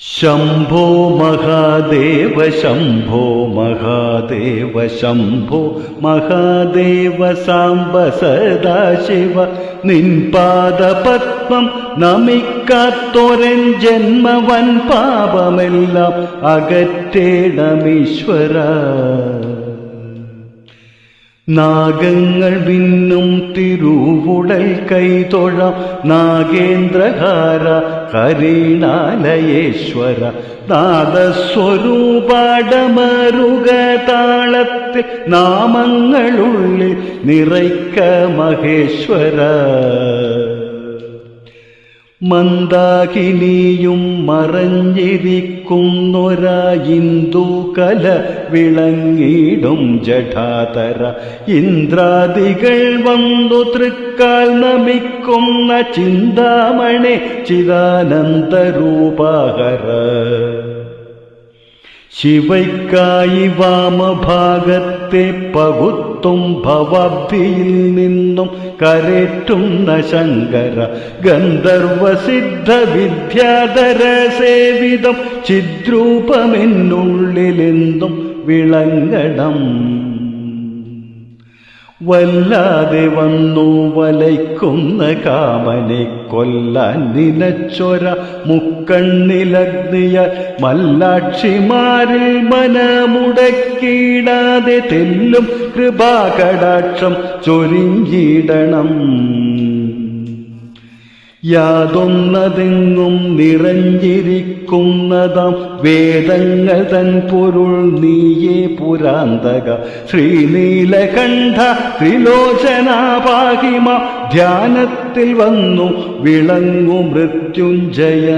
ശംഭോ മഹാദേവ ശംഭോ മഹാദേവ ശംഭോ മഹാദേവ സാംബ സദാശിവ നിൻ പാദപത്മം നമിക്കാത്തൊരൻ ജന്മവൻ പാപമെല്ലാം അകറ്റേണമീശ്വര. നാഗങ്ങൾ വിന്നും തിരുവുടൽ കൈതൊഴാം നാഗേന്ദ്രഹാര കരീണാലയേശ്വര നാദസ്വരൂപാടമരുക താളത്തിൽ നാമങ്ങളുള്ളിൽ നിറയ്ക്ക മഹേശ്വര. മന്ദാകിനിയും മറഞ്ഞിരിക്കുന്നൊരായിന്ദു കല വിളങ്ങിടും ജഠാതര. ഇന്ദ്രാദികൾ വന്നു തൃക്കാൽ നമിക്കുന്ന ചിന്താമണി ചിദാനന്ദരൂപാകര ശിവയ്ക്കായി വാമഭാഗത്തെ പകുത്തും ഭവാബ്ദിയിൽ നിന്നും കരേറ്റുന്ന ശങ്കര ഗന്ധർവസിദ്ധ വിദ്യാധര സേവിതം ചിദ്രൂപമെന്നുള്ളിലെന്തും വിളങ്ങണം. വല്ലാതെ വന്നു വലയ്ക്കുന്ന കാമനെ കൊല്ലാൻ നിലച്ചൊര മുക്കണ്ണിലഗ്നിയ മല്ലാക്ഷിമാരിൽ മനമുടക്കിടാതെ തെല്ലും കൃപാകടാക്ഷം ചൊരിഞ്ഞിടണം. യാതൊന്നതെങ്ങും നിറഞ്ഞിരിക്കുന്നതാം വേദങ്ങൾ തൻ പൊരുൾ നീയേ പുരാന്തക. ശ്രീനീലകണ്ഠ ത്രിലോചനാപാഹിമ ധ്യാനത്തിൽ വന്നു വിളങ്ങു മൃത്യുഞ്ജയ.